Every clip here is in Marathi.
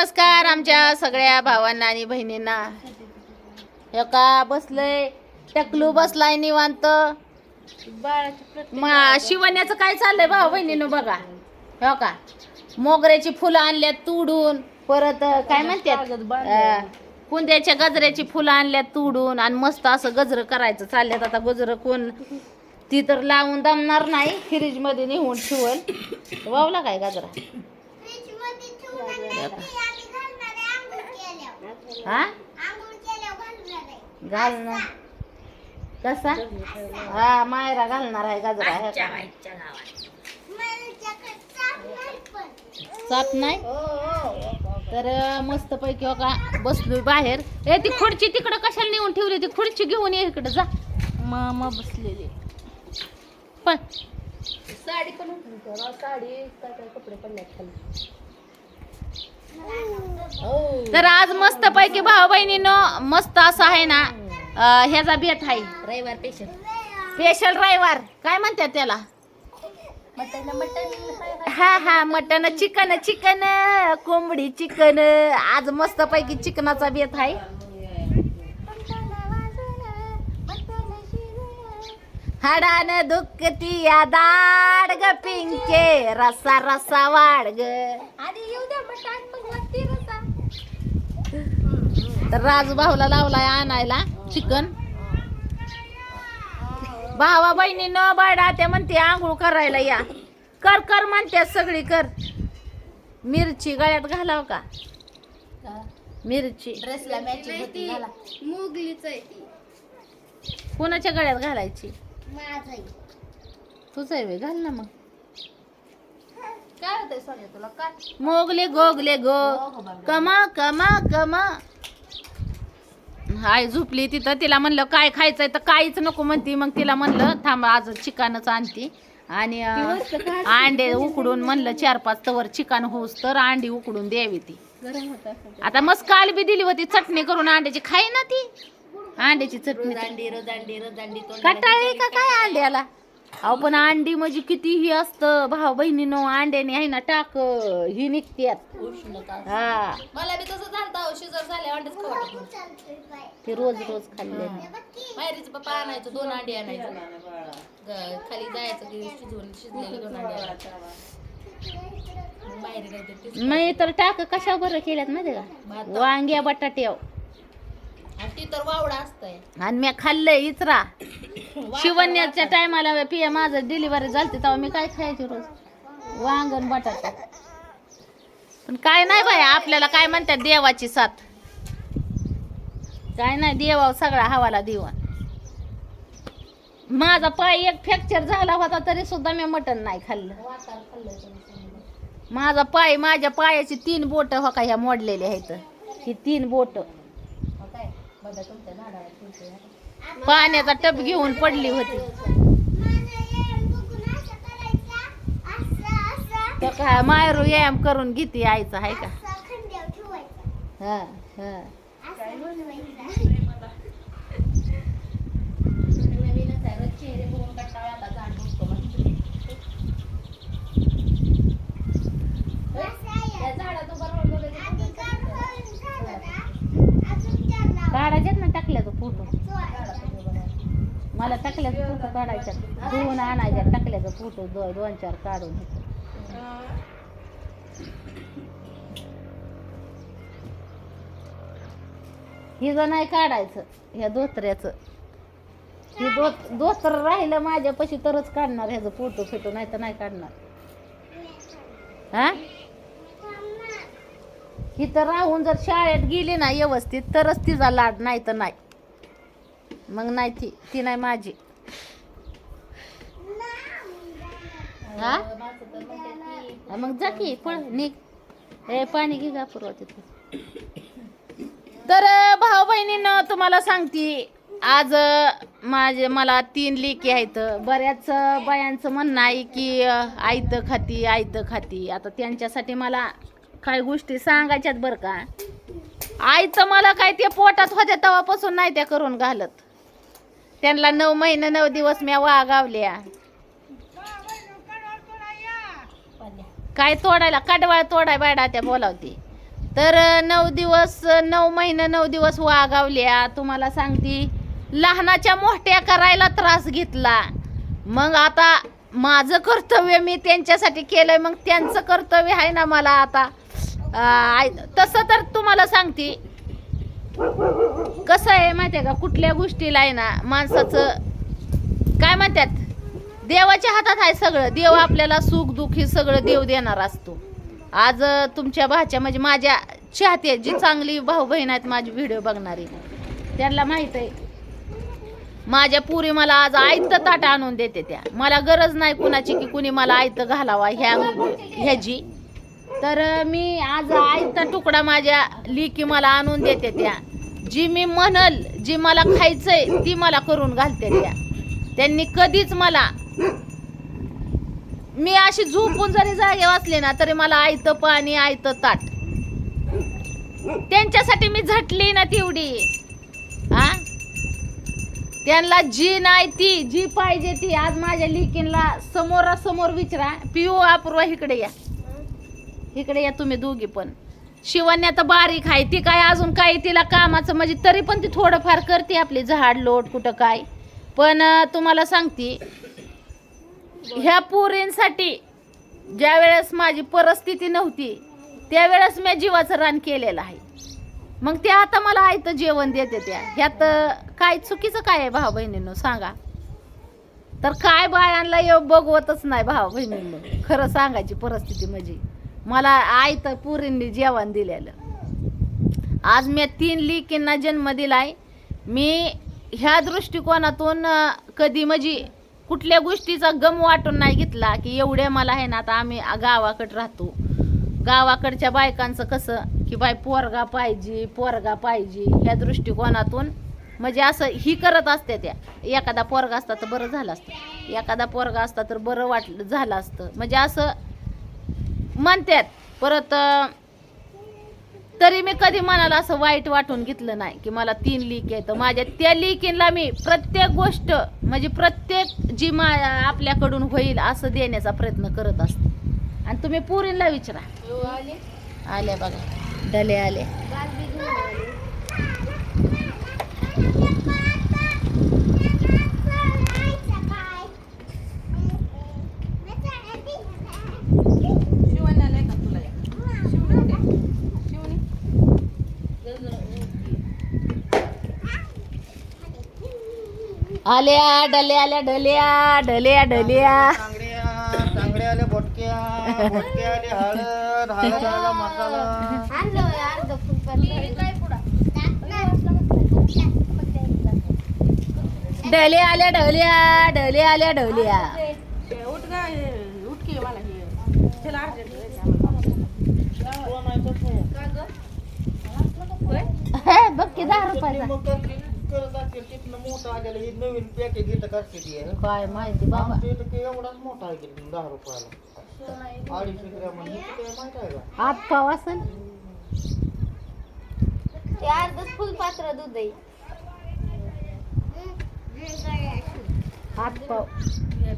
नमस्कार आमच्या सगळ्या भावांना आणि बहिणींना. हे का बसलंय टकलू बसलाय निवांत. मा शिवण्याचं काय चाललंय भाऊ बहिणीनं बघा. हो का? मोगऱ्याची फुलं आणल्यात तुडून परत काय म्हणतात? कुंद्याच्या गजऱ्याची फुलं आणल्यात तुडून आणि मस्त असं गजरं करायचं चालल्यात. आता गजरं कोण? ती तर लावून दमणार नाही फ्रीजमध्ये नेऊन ठेवल. वावला काय गजरा? हा? घालणार कसा? हा मायरा घालणार आहे गजरा हे? चाप नाही तर मस्त पैकी हो का बसलोय बाहेर. ए ती खुर्ची तिकडं कशाला नेऊन ठेवली? ती खुर्ची घेऊन ये इकडं जा. मामा बसलेली. पण साडी पण साडी काय काय कपडे पडल्यात खाली. तर आज मस्त पैकी भाऊ बहिणीनं मस्त असं आहे ना ह्याचा बेत आहे. रविवार पेशल स्पेशल ड्रायव्हर काय म्हणतात त्याला? हा हा मटन चिकन चिकन कोंबडी चिकन. आज मस्त पैकी चिकनाचा बेत आहे. हाडान दुखती या दाड ग पिंके. रसा रसा वाढ ग. आधी येऊ द्या मटण मग वरती रसा. तर राजू भाऊला लावलाय आणायला चिकन. भावा बहिणीनं बायडा त्या म्हणते आंघोळ करायला या. कर कर म्हणते सगळी कर. मिरची गळ्यात घालाव का? मिरची. ड्रेसला मॅचिंग मुगलीच आहे ती. कोणाच्या गळ्यात घालायची? तुझं आहे घाल ना मग. काय होतंय सोन्या तुला? काय? मोगले गोगले गो. कमा कमा कमा. हाय झोपली तिथं तिला म्हणलं काय खायचंय तर काहीच नको म्हणती. मग तिला म्हणलं थांब आज चिकनच आणती. आणि अं, अंडे उकडून म्हणलं चार पाच तवर चिकन होऊस तर अंडी उकडून द्यावी ती. गरम होत आता मस्त काल बी दिली होती चटणी करून अंड्याची. खाई ना ती. अंड्याची चटणी कटाळी का काय अंड्याला? अहो पण अंडी म्हणजे किती ही असतं. भाऊ बहिणीनं अंड्याने आहे ना टाक ही निघत्यात. उष्णता. हा. मला बी तसं झालं शिजर झाले अंडेच खावत ते रोज रोज खाल्ले माहेरीचं पप्पा आणायचं दोन अंडी आणायचं. ग- खाली जायचं की शिजवून शिजलेले दोन अंडी आणायचं. मग माहेरी काहीतरी तीच मी तर टाक कशा बरं केल्यात माहिती का. वांग्या बटाट्याव आणि ती तर वावडा असतंय. आणि मी खाल्लंय इचरा शिवण्याच्या टायमाला पिया माझं डिलिव्हरी झाली तेव्हा मी काय खायचे रोज? वांगण बटाटा. पण काय नाही बाय आपल्याला काय म्हणतात देवाची साथ? काय नाही देवा सगळा हवाला दिवा. माझा पाय एक फ्रॅक्चर झाला होता तरी सुद्धा मी मटण नाही खाल्लं. माझा पाय माझ्या पायाची तीन बोट हो का ह्या मोडलेल्या आहेत. ही तीन बोट मग काय बघा तुमच्या झाडाला तुमच्या पाण्याचा टप घेऊन पडली होती. काय मायरू व्यायाम करून घेते आईचा आहे का? हा हा नवीनच आहे रोज चेहरे बघून कंटाळा आला झाड बघतो म्हणते. त्या झाडात उभं राहून बघायचं काढायच्यात ना टाकल्याचा फोटो. मला टाकल्याचा फोटो काढायचा दोन आणायच्या टाकल्याचा फोटो दो दोन चार काढून. हिचं नाही काढायचं ह्या धोत्र्याचं. हे दोत राहिलं माझ्यापाशी तरच काढणार ह्याचं फोटो फिटो नाही तर नाही काढणार. हा? इथं राहून जर शाळेत गेली ना व्यवस्थित तरच तिचा लाड नाही तर नाही. मग नाही ती ती नाही माझी. हा? मग जा की पळ निघ. हे पाणी घे का पुरवा तिथं. तर भाऊ बहिणीनं तुम्हाला सांगते आज माझे मला तीन लेकी आहेत. बऱ्याच बायांचं म्हणणं आहे की अं, आयतं खाती आयतं खाती. आता त्यांच्यासाठी मला काही गोष्टी सांगायच्यात बरं का. आईचं मला काय ते पोटात होत्या तेव्हापासून नाही त्या करून घालत. त्यांना नऊ महिने नऊ दिवस मी वागावल्या. गावल्या काय तोडायला कडवाळ तोडाय बायडा त्या बोलावती. तर नऊ दिवस नऊ महिने नऊ दिवस वागावल्या. तुम्हाला सांगती लहानाच्या मोठ्या करायला त्रास घेतला. मग आता माझं कर्तव्य मी त्यांच्यासाठी केलंय मग त्यांचं कर्तव्य आहे ना मला आता. तसं तर तुम्हाला सांगते. कसं आहे माहिती आहे का कुठल्या गोष्टीला आहे ना माणसाचं काय म्हणतात देवाच्या हातात आहे सगळं. देव आपल्याला सुख दुःख हे सगळं देव देणार असतो. आज तुमच्या भाच्या म्हणजे माझ्या चाहते जी चांगली भाऊ बहीण आहेत माझी व्हिडिओ बघणारी. त्यांना माहीत आहे माझ्या पुरी मला आज आयत ताट आणून देते त्या. मला गरज नाही कुणाची की कुणी मला आयत घालावा ह्या ह्याची. तर मी आज आईचा तुकडा माझ्या लिकी मला आणून देते त्या. जी मी म्हणल जी मला खायचंय ती मला करून घालते त्या. त्यांनी कधीच मला मी अशी झोपून जरी जागे वाचले ना तरी मला आयतं पाणी आयतं ताट. त्यांच्यासाठी मी झटली ना तेवढी. हा त्यांना जी नाही ती जी पाहिजे ती आज माझ्या लिकीनला समोरासमोर विचारा. पिओ अपूर्वा इकडे या. इकडे या तुम्ही दोघी पण. शिवण्या तर बारीक आहे ती काय अजून काय तिला कामाचं म्हणजे तरी पण ती थोडंफार करते आपली झाड लोट कुठं काय. पण तुम्हाला सांगते ह्या पुरींसाठी ज्या वेळेस माझी परिस्थिती नव्हती त्यावेळेस मी जीवाचं रान केलेलं आहे. मग ते आता मला आयतं जेवण देते त्या. ह्यात काय चुकीचं काय आहे भाऊ बहिणींनो सांगा. तर काय बायांना येऊ बघवतच नाही भाऊ बहिणींनो खरं सांगायची परिस्थिती म्हणजे. मला आई तर पुरींनी जेवण दिलेलं. आज मी तीन लिकींना जन्म दिलाय. मी ह्या दृष्टिकोनातून कधी म्हणजे कुठल्या गोष्टीचा गम वाटून नाही घेतला की एवढ्या मला आहे ना आता आम्ही गावाकडे राहतो. गावाकडच्या बायकांचं कसं की बाय पोरगा पाहिजे पोरगा पाहिजे ह्या दृष्टिकोनातून म्हणजे असं ही करत असते त्या. एखादा पोरगा असता तर बरं झालं असतं. एखादा पोरगा असता तर बरं वाटलं झालं असतं. म्हणजे असं म्हणतात परत तरी मी कधी मनाला असं वाईट वाटून घेतलं नाही की मला तीन लीक आहेत. माझ्या त्या लिकींना मी प्रत्येक गोष्ट म्हणजे प्रत्येक जी मा आपल्याकडून होईल असं देण्याचा प्रयत्न करत असते. आणि तुम्ही पुरींला विचारा. हो, आले. आले बघा. डले आली. शिवण्या नाही का तुला या? शिवणी कुठे? शिवणी? आल्या डल्या आल्या डल्या डल्या डल्या तांगड्या तांगड्या आल्या बोटक्या बोटक्या आले हळद हळद आला मसाला आणलं होय अर्ध फुलपात्र. डल्या आल्या डल्या डल्या आल्या डल्या हे, उठ हे, उठ की मला हे. चला अर्जंट? हे, बघ की दहा रुपयाचा करते- तिथनं मोठं आलेलं हे नवीन पॅकेज घेतं करते ती. आहे. काय माहिती बाबा. आमच्या इथं ते एवढाच मोठा आहे की दहा रुपयाला. अडीचशे ग्रॅम हे किती आहे माहीत आहे का? हात पाव असन ते अर्धच फुलपात्र दूध आहे. हात पाव. हे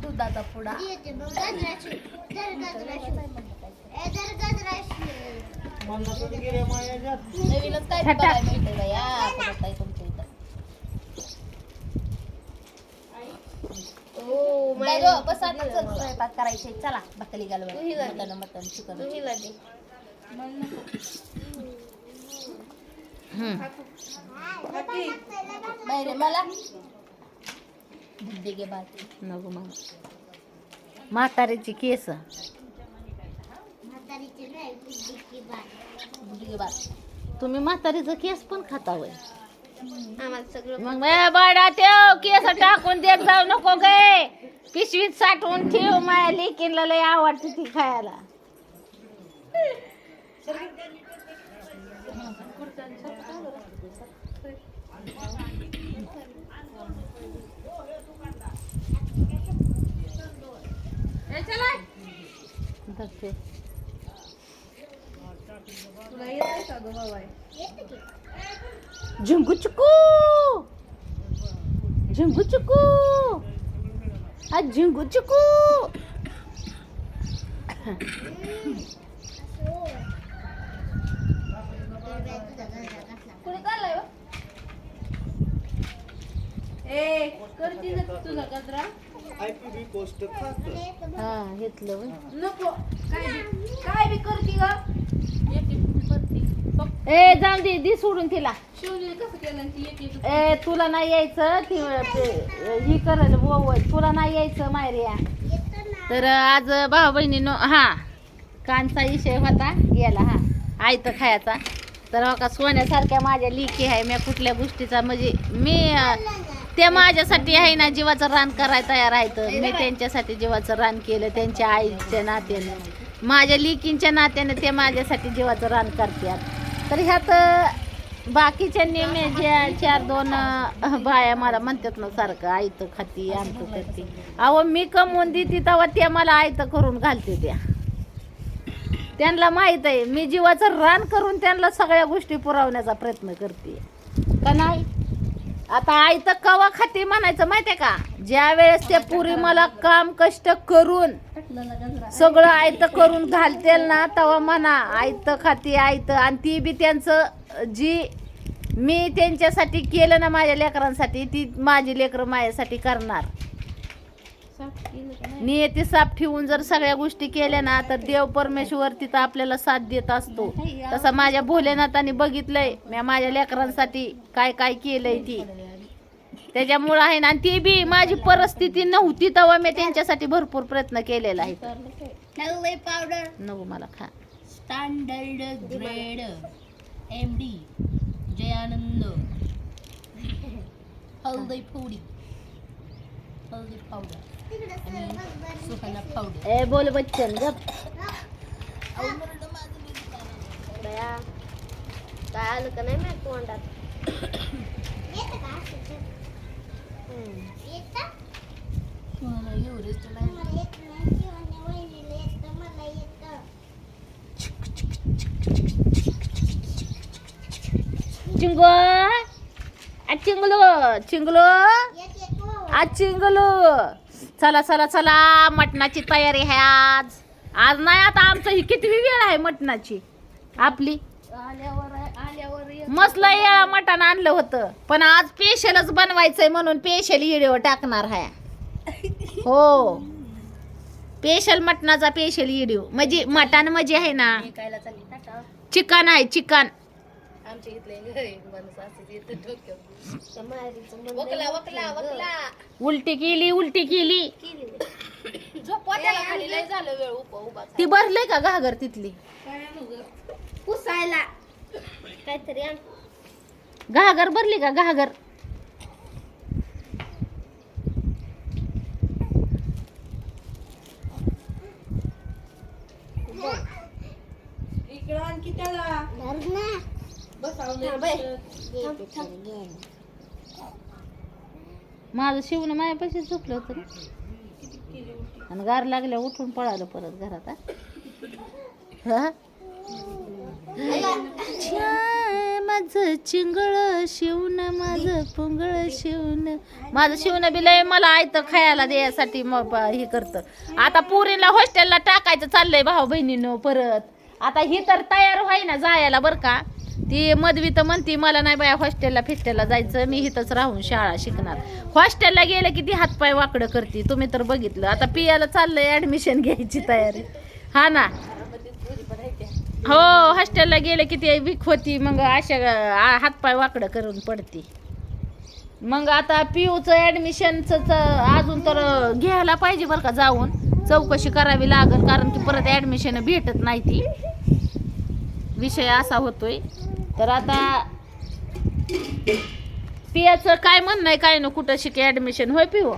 दुधाचा पुडा. नवीनच काय छटा. बघायला बाई. परत हो स्वयंपाक करायचे चला भाकरी घालवा मटण चिकन. मला? बाकी नको म्हातारीची केस. बाकी तुम्ही म्हातारीचं केस पण खाता वय आम्हाला सगळं मग बाळा तेव केस टाकून देत जाऊ नको गे. पिशवीत साठवून ठेव माया लेकीनला लय आवडते ती खायला. तुला येतंय का गं बाबा झुंगू चुकू झुंगू चुकू आ झुंगू चुकू हो? ए करती ना तुझा कचरा. हा घेतलं नको. काय बी- काय बी करती ग? ए जाऊन दे दी सोडून तिला. शिवने कसं केलं आणि ती एक एक ए तुला नाही यायचं ती ते- ही करल वय तुला नाही यायचं मायरिया तर आज भाऊ बहिणीनो हा कांचा विषय होता गेला हा आयतं खायचा. तर हो का सोन्यासारख्या माझ्या लिखी आहे मी कुठल्या गोष्टीचा म्हणजे मी अं, ते माझ्यासाठी आहे ना जीवाचं रान करायला तयार आहेत मी त्यांच्यासाठी जीवाचं रान केलं त्यांच्या आईच्या नात्यानं. माझ्या लिकींच्या नात्यानं ते माझ्यासाठी जीवाचं रान करतात. तर ह्यात बाकीच्या नेमे ज्या चार दोन बाया मला म्हणतात ना सारखं आयतं खाती आमचं करते अहो मी कमवून देते तेव्हा ते मला आयतं करून घालते त्या. त्यांना माहीत आहे मी जीवाचं रान करून त्यांना सगळ्या गोष्टी पुरवण्याचा प्रयत्न करते. का नाही? आता आयतं कवा खाती म्हणायचं माहिती आहे का? ज्या वेळेस ते पुरी मला काम कष्ट करून सगळं आयत करून घालतेल ना तवा म्हणा आयत खाती आयत. आणि ती बी त्यांचं जी मी त्यांच्यासाठी केलं ना माझ्या लेकरांसाठी ती माझी लेकरं माझ्यासाठी करणार. नियती साफ ठेवून जर सगळ्या गोष्टी केल्या ना तर देव परमेश्वर तिथं आपल्याला साथ देत असतो. तसं माझ्या भोलेनाथाने बघितलंय मी माझ्या लेकरांसाठी काय काय केलंय ती. त्याच्यामुळं आहे ना आणि ती बी माझी परिस्थिती नव्हती तेव्हा मी त्यांच्यासाठी भरपूर प्रयत्न केलेला आहे. हॅलो पावडर नको मला खा. Standard grade M D Jayanand. हळदी फुडी. हळदी पावडर आणि सुहाना पावडर ए बोल बच्चन गप. बया काय आलं का नाही माहीत तोंडात? चिंगो आ चिंगलो चिंगलो? आ चिंगलो. चला चला चला मटणाची तयारी आहे आज. आज नाही आता आमचं ही किती वेळ आहे मटणाची? आपली? मसला या मटण आणलं होतं पण आज पेशलच बनवायचंय म्हणून पेशल व्हिडिओ टाकणार आहे हो. पेशल मटणाचा पेशल व्हिडिओ म्हणजे मटण म्हणजे आहे ना चिकन आहे चिकन. आमच्या इथले उलटी केली उलटी केली. ती भरले का घागर तिथली? पुसायला. काहीतरी आण. घागर भरली का? घागर. इकडं आणखी त्याला. धर ना. बसावलं माझं शिवणं मायापाशी झोपलं होतं ना. आणि गार लागल्या उठून पळालं परत घरात हा? माझ माझं चिंगळ शिवण माझं पुंगळ शिवण माझं शिवण बिलय मला आयत खायला द्यायसाठी मग हे करतं. आता पुरीला हॉस्टेलला टाकायचं चाललंय भाऊ बहिणीनं परत. आता ही तर तयार व्हाय ना जायला बरं का. ती मधवी तर म्हणती मला नाही बाया हॉस्टेलला फिस्टेलला जायचं. मी इथंच राहून शाळा शिकणार. हॉस्टेलला गेलं की ती हातपाय वाकडं करते. तुम्ही तर बघितलं. आता पियाला चाललंय ऍडमिशन घ्यायची तयारी. हा ना. हो हॉस्टेलला गेलं की ते वीक होती मग अशा हातपाय वाकडं करून पडते. मग आता पियूचं ॲडमिशनचं अजून तर घ्यायला पाहिजे बरं का जाऊन. चौकशी करावी लागेल कारण की परत ॲडमिशन भेटत नाही ती. विषय असा होतोय. तर आता पियाचं काय म्हणणं आहे काय ना कुठं शिके ॲडमिशन होय पिओ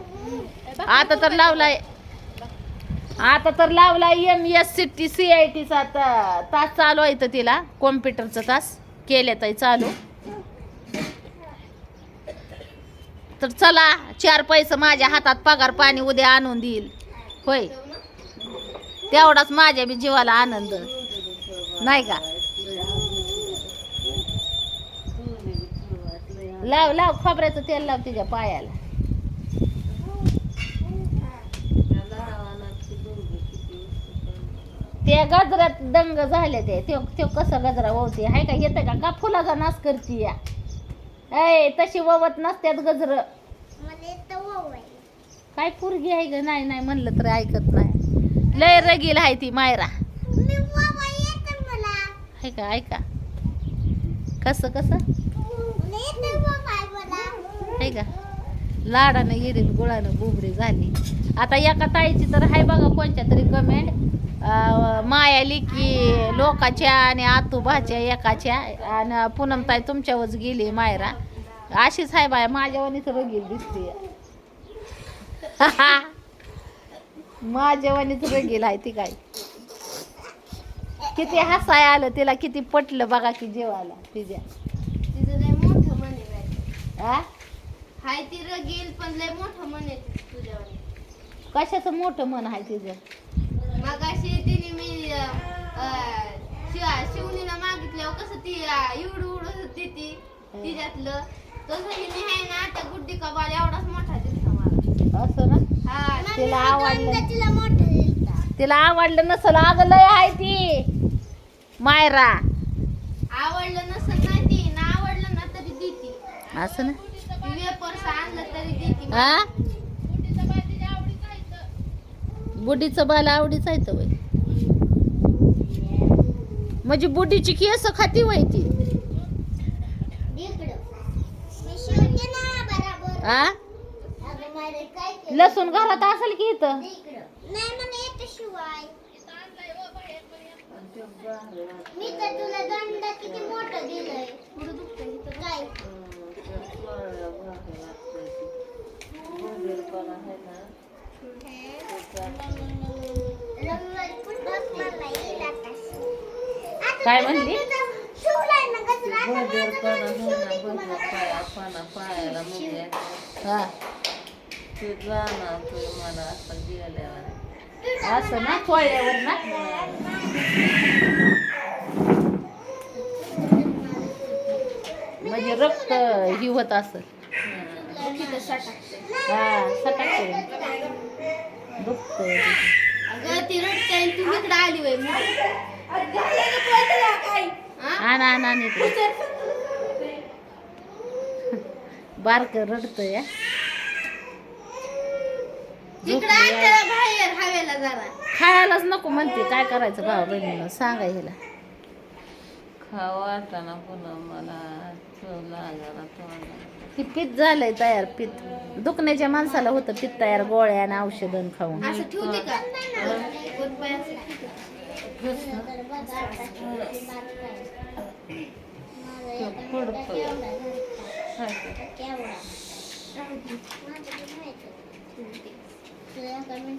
आता तर लावलाय. आता तर लावला M S C T C I टीचा तास चालू आहे तर तिला. कॉम्प्युटरचा तास केले ताई चालू. तर चला चार पैसे माझ्या हातात पगार पाणी उद्या आणून देईल. होय. तेवढाच माझ्या बी जीवाला आनंद. नाही का? लाव लाव खोबऱ्याचं तेल लाव तिच्या पायाला. त्या गजरात दंग झाले ते. त्यो त्यो कसं गजरा ववते? हाय का? येतं का? का फुलाचा नाश करते या? ऐ तशी ववत नसत्यात गजर. काय पोरगी आहे ग? नाही नाही म्हणलं तरी ऐकत नाही. लय रगील आहे ती मायरा. आहे का? ऐका. कसं कसं? आहे का? लाडानं येरीन गुळानं बुबरी झाली. आता एका ताईची तर आहे बघा कोणत्या तरी कमेंट मायाली की लोकाच्या आणि आतुबाच्या एकाच्या. आणि पूनमताई तुमच्यावरच गेली मायरा. अशीच आहे बाय माझ्यावानीच रगील दिसते. माझ्यावानीच रगील आहे ती काय. किती हसाय आलं तिला किती पटलं बघा की जेवायला तिच्या. हाय ती रगील पण लय मोठं मन कशाचं मोठं मन आहे तिचं? मगाशी तिने मी अं, अं, शिव- शिवणीला मागितल्यावर कसं ती एवढं उडत होती ती तिच्यातलं. तसं हिने आहे ना त्या गुड्डी कबाल एवढाच मोठा दिसला मला. असं ना? हा. तिला आवडलं. तिला मोठं दिसला तिला आवडलं नसल अगं लय आहे ती. मायरा. आवडलं नसत नाही ती ना आवडलं ना तरी देती. असं ना? वेपर्स आणलं तरी देती. आ? बुडीचं बाला आवडीच आहे तर वय. म्हणजे बुडीची केस खाती वय ती? आ? लसूण घरात असेल की इथं? मी तर तुला दंड किती मोठं दिलंय काय काय मला म्हणली? गजरा शिवते तुम्हाला. हा असं ना चोळल्यावर ना म्हणजे रक्त ही होत असं तिथं सटाकतंय. हा सटाक बारक रडतंय खायलाच नको म्हणते. काय करायचं भाऊ बहिणीनं? सांगा हिला. खावाटाना पुन्हा मला. चव तोंडाला. ती झालंय तयार पित्त दुखण्याच्या माणसाला होतं पित्त तयार गोळ्या आणि औषधं खाऊन. असं ठेवते का? असं. तुला झालं